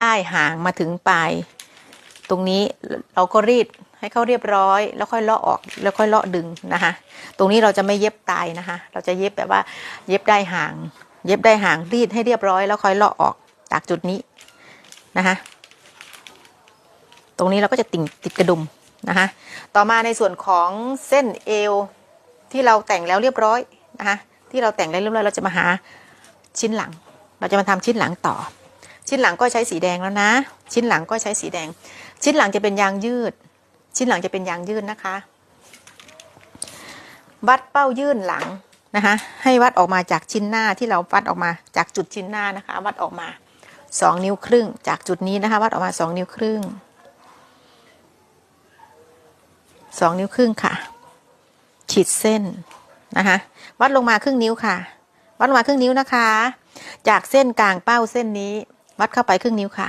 ได้หางมาถึงปลาย ตรงนี้เราก็รีดให้เขาเรียบร้อย แล้วค่อยเลาะออกแล้วค่อยเลาะดึงนะคะ ตรงนี้เราจะไม่เย็บตายนะคะ เราจะเย็บแบบว่าเย็บได้หาง เย็บได้หางรีดให้เรียบร้อย แล้วค่อยเลาะออกจากจุดนี้นะคะตรงนี้เราก็จะติ่งติดกระดุมนะคะ ต่อมาในส่วนของเส้นเอวที่เราแต่งแล้วเรียบร้อยนะคะที่เราแต่งแล้วเรียบร้อยเราจะมาหาชิ้นหลัง เราจะมาทำชิ้นหลังต่อ ชิ้นหลังก็ใช้สีแดงแล้วนะ ชิ้นหลังก็ใช้สีแดง ชิ้นหลังจะเป็นยางยืด ชิ้นหลังจะเป็นยางยืดนะคะ วัดเป้ายื่นหลังนะคะ ให้วัดออกมาจากชิ้นหน้าที่เราวัดออกมาจากจุดชิ้นหน้านะคะ วัดออกมาสองนิ้วครึ่ง จากจุดนี้นะคะ วัดออกมาสองนิ้วครึ่งสองนิ้วครึ่งค่ะ ขีดเส้นนะคะ วัดลงมาครึ่งนิ้วค่ะ วัดลงมาครึ่งนิ้วนะคะ จากเส้นกลางเป้าเส้นนี้ วัดเข้าไปครึ่งนิ้วค่ะ